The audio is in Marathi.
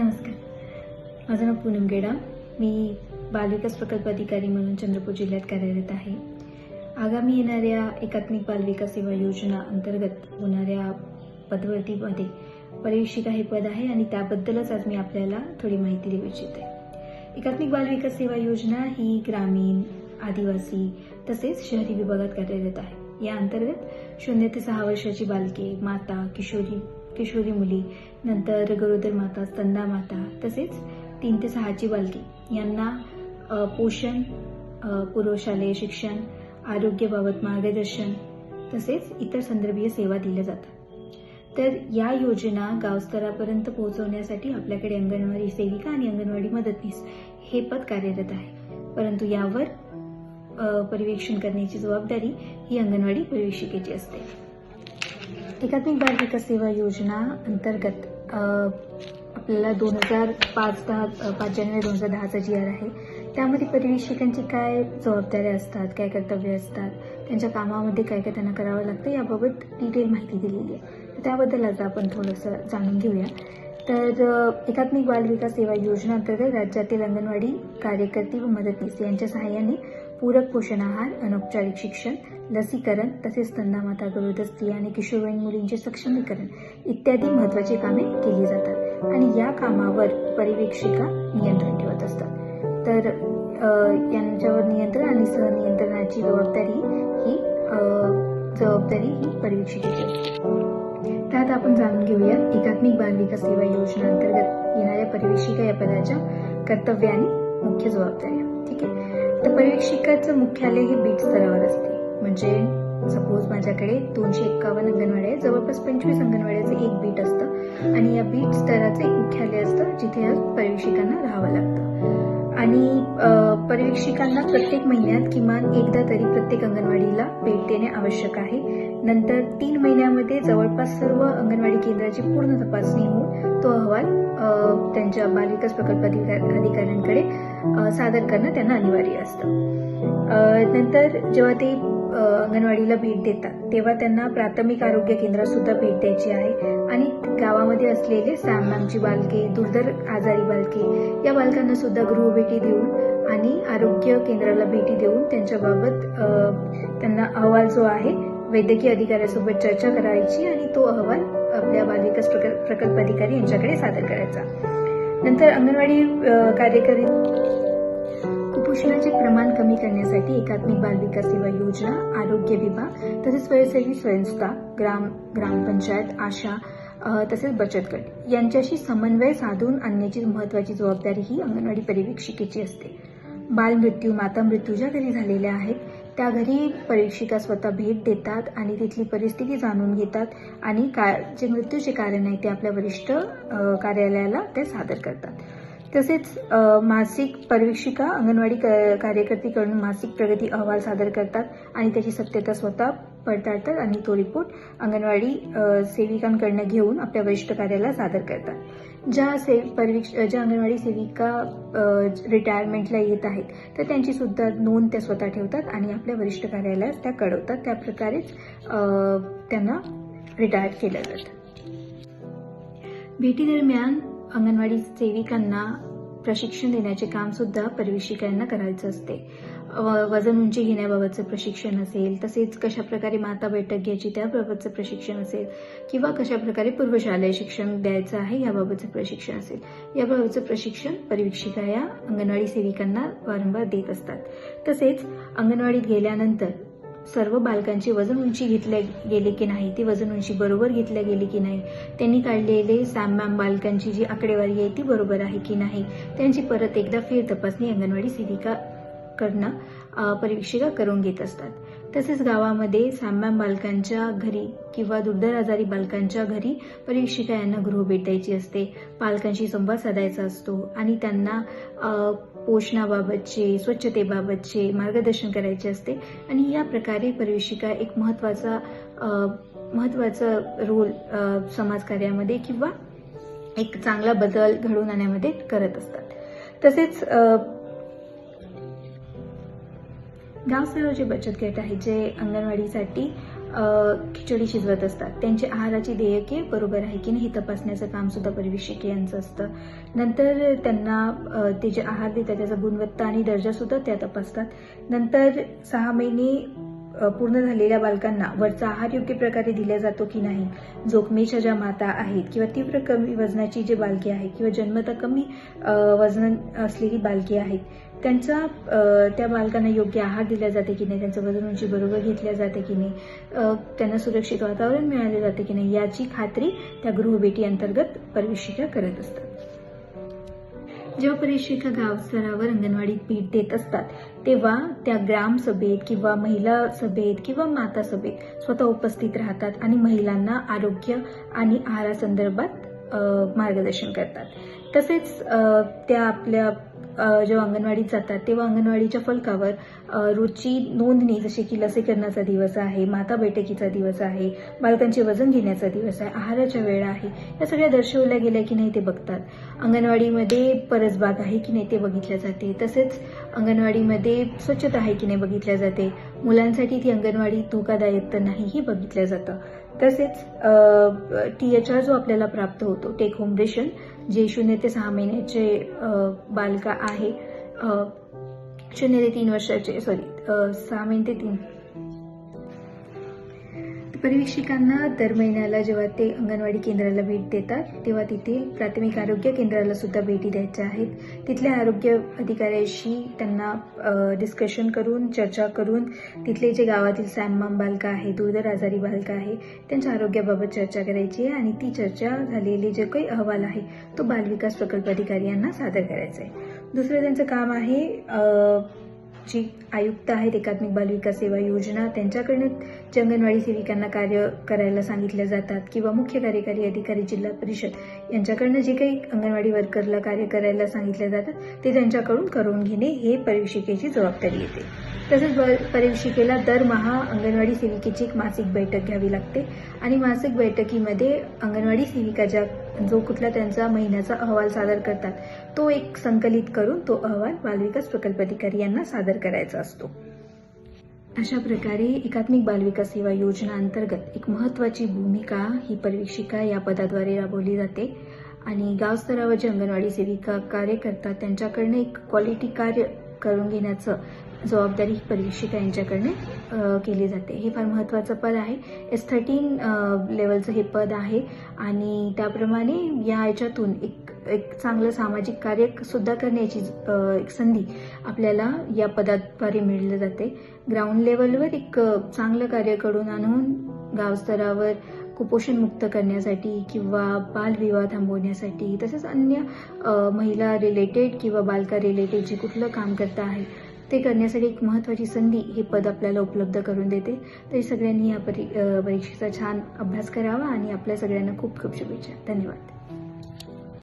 नमस्कार. माझं नाव पूनम गेडा. मी बालविकास प्रकल्प अधिकारी म्हणून चंद्रपूर जिल्ह्यात कार्यरत आहे. आगामी येणाऱ्या एकात्मिक बालविकास सेवा योजना अंतर्गत होणाऱ्या पदवर्तीमध्ये परिशिका हे पद आहे आणि त्याबद्दलच आज मी आपल्याला थोडी माहिती देऊ इच्छिते. एकात्मिक बालविकास सेवा योजना ही ग्रामीण आदिवासी तसेच शहरी विभागात कार्यरत आहे. या अंतर्गत शून्य ते सहा वर्षाची बालके माता किशोरी किशोरी मुली नंतर गरोदर माता स्तंदा माता तसेच तीन ते सहाची बालके. यांना पोषण पूर्वशालेय शिक्षण आरोग्याबाबत मार्गदर्शन तसेच इतर संदर्भीय सेवा दिल्या जातात. तर या योजना गावस्तरापर्यंत पोहोचवण्यासाठी आपल्याकडे अंगणवाडी सेविका आणि अंगणवाडी मदतनीस हे पद कार्यरत आहे. परंतु यावर पर्यवेक्षण करण्याची जबाबदारी ही अंगणवाडी पर्यवेक्षिकेची असते. एकात्मिक बाल विकास सेवा योजना अंतर्गत आपल्याला दोन हजार पाच दहा पाच जानेवारी दोन हजार दहाचा जी आर आहे त्यामध्ये परिवेक्षकांची काय जबाबदाऱ्या असतात काय कर्तव्य असतात त्यांच्या कामामध्ये काय काय त्यांना करावं लागतं याबाबत डिटेल माहिती दिलेली आहे. तर त्याबद्दल आज आपण थोडंसं जाणून घेऊया. तर एकात्मिक बाल विकास सेवा योजना अंतर्गत राज्यातील अंगणवाडी कार्यकर्ते व मदतनीस यांच्या सहाय्याने पूरक पोषण आहार अनौपचारिक शिक्षण लसीकरण तसेच स्तंदामाता गरोदर स्त्रिया आणि किशोरवयीन मुलींचे सक्षमीकरण इत्यादी महत्त्वाची कामे केली जातात आणि या कामावर परिवेक्षिका नियंत्रण ठेवत असतात. तर यांच्यावर नियंत्रण आणि सहनियंत्रणाची जबाबदारी ही जबाबदारी ही परिवेक्षिकेची असते. त्यात आपण जाणून घेऊया एकात्मिक बाल विकास सेवा योजना अंतर्गत येणाऱ्या परिवेक्षिका या पदाच्या कर्तव्य आणि मुख्य जबाबदाऱ्या. ठीक आहे? तर परीक्षिकाचं मुख्यालय हे बीट स्तरावर असते. म्हणजे सपोज माझ्याकडे दोनशे एक्कावन्न अंगणवाड्या आहे जवळपास पंचवीस अंगणवाड्याचं एक बीट असतं आणि या बीट स्तराचं एक मुख्यालय असतं जिथे या परीक्षिकांना राहावं लागतं. आणि अ, प्रत्येक महिन्यात किमान एकदा तरी प्रत्येक अंगणवाडीला भेट देणे आवश्यक आहे. नंतर तीन महिन्यामध्ये जवळपास सर्व अंगणवाडी केंद्राची पूर्ण तपासणी होऊन तो अहवाल त्यांच्या बालविकास प्रकल्प अधिकाऱ्यांकडे सादर करणं त्यांना अनिवार्य असतं. नंतर जेव्हा ते अंगणवाडीला भेट देतात तेव्हा त्यांना प्राथमिक आरोग्य केंद्रात सुद्धा भेट द्यायची आहे. आणि गावामध्ये असलेले सामनामची बालके दुर्धर आजारी बालके या बालकांना सुद्धा गृहभेटी देऊन आणि आरोग्य केंद्राला भेटी देऊन त्यांच्याबाबत त्यांना अहवाल जो आहे वैद्यकीय अधिकाऱ्यासोबत चर्चा करायची आणि तो अहवाल आपल्या बालविकास प्रकल्प अधिकारी यांच्याकडे सादर करायचा. नंतर अंगणवाडी कार्यकारी कुपोषणाचे प्रमाण कमी करण्यासाठी एकात्मिक बाल विकास सेवा योजना आरोग्य विभाग तसेच स्वयंसेवी संस्था ग्राम ग्रामपंचायत आशा तसेच बचत गट यांच्याशी समन्वय साधून आणण्याची महत्वाची जबाबदारी ही अंगणवाडी पर्यवेक्षिकेची असते. बालमृत्यू मातामृत्यू ज्या घरी झालेल्या आहेत त्या घरी परीक्षिका स्वतः भेट देतात आणि तिथली परिस्थिती जाणून घेतात आणि का जे मृत्यूचे कारण आहे ते आपल्या वरिष्ठ कार्यालयाला ते सादर करतात. तसेच मासिक परीक्षिका अंगणवाडी क- कार्यकर्तीकडून मासिक प्रगती अहवाल सादर करतात आणि त्याची सत्यता स्वतः पडताळतात आणि तो रिपोर्ट अंगणवाडी सेविकांकडनं घेऊन आपल्या वरिष्ठ कार्यालयाला सादर करतात. ज्या से परिवीक्ष ज्या अंगणवाडी सेविका रिटायरमेंटला येत आहेत तर त्यांची सुद्धा नोंद त्या स्वतः ठेवतात आणि आपल्या वरिष्ठ कार्यालयात त्या कळवतात. त्या प्रकारेच त्यांना रिटायर केलं जातं. भेटीदरम्यान अंगणवाडी सेविकांना प्रशिक्षण देण्याचे काम सुद्धा परिवेशिकांना करायचं असते. व- वजन उंची घेण्याबाबतचं प्रशिक्षण असेल तसेच कशाप्रकारे माता बैठक घ्यायची त्याबाबतचं प्रशिक्षण असेल किंवा कशाप्रकारे पूर्वशालेय शिक्षण द्यायचं आहे याबाबतचं प्रशिक्षण असेल याबाबतचं प्रशिक्षण परिवीक्षिका या अंगणवाडी सेविकांना वारंवार देत असतात. तसेच अंगणवाडीत गेल्यानंतर सर्व बालकांची वजन उंची घेतल्या गेली की नाही ती वजन उंची बरोबर घेतल्या गेली की नाही त्यांनी काढलेले सॅमॅम बालकांची जी आकडेवारी आहे ती बरोबर आहे की नाही त्यांची परत एकदा फेर तपासणी अंगणवाडी सेविका करणं परीक्षिका करून घेत असतात. तसेच गावामध्ये सॅमॅम बालकांच्या घरी किंवा दुर्धर आजारी बालकांच्या घरी परीक्षिका यांना गृह भेटायची असते पालकांशी संवाद साधायचा असतो आणि त्यांना पोषणाबाबतचे स्वच्छतेबाबतचे मार्गदर्शन करायचे असते. आणि या प्रकारे परिवेशिका एक महत्त्वाचा महत्त्वाचा रोल समाजकार्यामध्ये किंवा एक चांगला बदल घडवून आणण्यामध्ये करत असतात. तसेच गाव स्तरावर जे बचत गट आहे जे अंगणवाडीसाठी खिचडी शिजवत असतात. त्यांचे आहाराची देयके बरोबर आहे की नाही हे तपासण्याचं काम सुद्धा यांचं असतं. नंतर त्यांना ते जे आहार देतात त्याचा गुणवत्ता आणि दर्जा सुद्धा त्या तपासतात. नंतर सहा महिने पूर्ण झालेल्या बालकांना वरचा आहार योग्य प्रकारे दिला जातो की नाही जोखमीच्या ज्या माता आहेत किंवा तीव्र कमी वजनाची जी बालकी आहे किंवा जन्मता कमी वजन असलेली बालकी आहेत त्यांचा त्या बालकांना योग्य आहार दिला जाते की नाही त्यांचं वजन उंची बरोबर घेतल्या जाते की नाही त्यांना सुरक्षित वातावरण मिळाले जाते की नाही याची खात्री त्या गृहभेटी अंतर्गत परिशिका करत असतात. जेव्हा परिशिका गाव स्तरावर अंगणवाडीत भेट देत असतात तेव्हा त्या ग्राम सभेत किंवा महिला सभेत किंवा माता सभेत स्वतः उपस्थित राहतात आणि महिलांना आरोग्य आणि आहारासंदर्भात मार्गदर्शन करतात. तसेच त्या आपल्या जेव्हा अंगणवाडीत जातात तेव्हा अंगणवाडीच्या फलकावर रोजची नोंदणी जसे की लसीकरणाचा दिवस आहे माता बैठकीचा दिवस आहे बालकांचे वजन घेण्याचा दिवस आहे आहाराच्या वेळा आहे या सगळ्या दर्शवल्या गेल्या की नाही ते बघतात. अंगणवाडीमध्ये परसबाग आहे की नाही ते बघितल्या जाते. तसेच अंगणवाडीमध्ये स्वच्छता आहे की नाही बघितल्या जाते. मुलांसाठी ती अंगणवाडी धोकादायक तर नाही हे बघितलं जातं. तसेच टी एच आर जो आपल्याला प्राप्त होतो टेक होम रेशन जे शून्य ते सहा महिन्याचे बालका आहे शून्य ते तीन वर्षाचे सॉरी सहा महिने ते तीन परिवेक्षिकांना दर महिन्याला जेव्हा ते अंगणवाडी केंद्राला भेट देतात तेव्हा तिथे प्राथमिक आरोग्य केंद्राला सुद्धा भेटी द्यायच्या आहेत. तिथल्या आरोग्य अधिकाऱ्याशी त्यांना डिस्कशन करून चर्चा करून तिथले जे गावातील सॅममाम बालका आहे दुर्धर आजारी बालका आहे त्यांच्या आरोग्याबाबत चर्चा करायची आहे आणि ती चर्चा झालेली जे काही अहवाल आहे तो बालविकास प्रकल्प अधिकारी यांना सादर करायचा आहे. दुसरं त्यांचं काम आहे जी आयुक्त आहेत एकात्मिक बालविकास सेवा योजना त्यांच्याकडनं जे अंगणवाडी सेविकांना कार्य करायला सांगितलं जातात किंवा मुख्य कार्यकारी अधिकारी जिल्हा परिषद यांच्याकडनं जे काही अंगणवाडी वर्करला कार्य करायला सांगितलं जातात ते त्यांच्याकडून करून घेणे हे परिशिकेची जबाबदारी येते. तसेच परिशिकेला दरमहा अंगणवाडी सेविकेची एक मासिक बैठक घ्यावी लागते आणि मासिक बैठकीमध्ये अंगणवाडी सेविका ज्या जो कुठला त्यांचा महिन्याचा अहवाल सादर करतात तो एक संकलित करून तो अहवाल बालविकास प्रकल्प अधिकारी यांना सादर करायचा असतो. अशा प्रकारे एकात्मिक बालविकास सेवा योजना अंतर्गत एक महत्त्वाची भूमिका ही परीक्षिका या पदाद्वारे राबवली जाते आणि गाव स्तरावर जे अंगणवाडी सेविका कार्य करतात त्यांच्याकडनं एक क्वालिटी कार्य करून घेण्याचं जबाबदारी परीक्षिका यांच्याकडनं केली जाते. हे फार महत्त्वाचं पद आहे. एस थर्टीन लेवलचं हे पद आहे. आणि त्याप्रमाणे या याच्यातून एक एक चांगलं सामाजिक कार्य सुद्धा करण्याची एक संधी आपल्याला या पदाद्वारे मिळली जाते. ग्राउंड लेवलवर एक चांगलं कार्य करून आणून गावस्तरावर कुपोषण मुक्त करण्यासाठी किंवा बालविवाह थांबवण्यासाठी तसेच अन्य महिला रिलेटेड किंवा बालका रिलेटेड जे कुठलं काम करता आहे ते करण्यासाठी एक महत्त्वाची संधी हे पद आपल्याला उपलब्ध करून देते. तरी सगळ्यांनी या परी परीक्षेचा छान अभ्यास करावा आणि आपल्या सगळ्यांना खूप खूप शुभेच्छा. धन्यवाद.